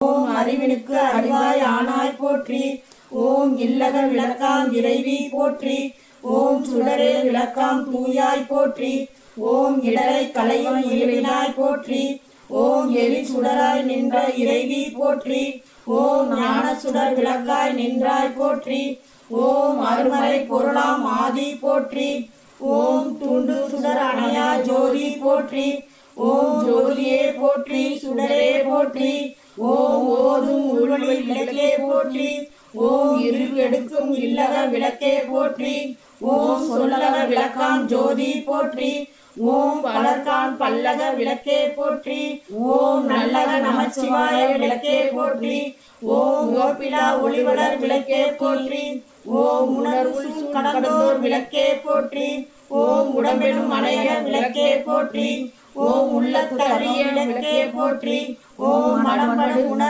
ஓம் அறிவினுக்கு அறிவாய் ஆனாய் போற்றி. ஓம் இல்லக விளக்காம் இறைவி போற்றி. ஓம் சுடரே விளக்காம் தூயாய் போற்றி. ஓம் இடரை கலையும் இருவினாய் போற்றி. ஓம் எலி சுடராய் நின்ற இறைவி போற்றி. ஓம் ஞான சுடர் விளக்காய் நின்றாய் போற்றி. ஓம் அருமறை பொருளாம் ஆதி போற்றி. ஓம் துண்டு சுடர் அணையா ஜோதி போற்றி. ஓம் ஜோதியே போற்றி சுடரே போற்றி. ஓம் ஓதும் உருளை விளக்கே போற்றி. ஓம் இருள் எடுக்கும் இல்லக விளக்கே போற்றி. ஓம் சொல்லக விளக்காம் ஜோதி போற்றி. ஓம் பலர்கான் பல்லக விளக்கே போற்றி. ஓம் நல்லக நமச்சிவாய விளக்கே போற்றி. ஓம் ஓப்பிலா ஒளிவளர் விளக்கே போற்றி. ஓம் உணர்வு கடந்தோர் விளக்கே போற்றி. ஓம் உடம்பெனும் அணைய விளக்கே போற்றி. ஓ உள்ளத்தறிய விளக்கே போற்றி ஓ மனமடு உணர்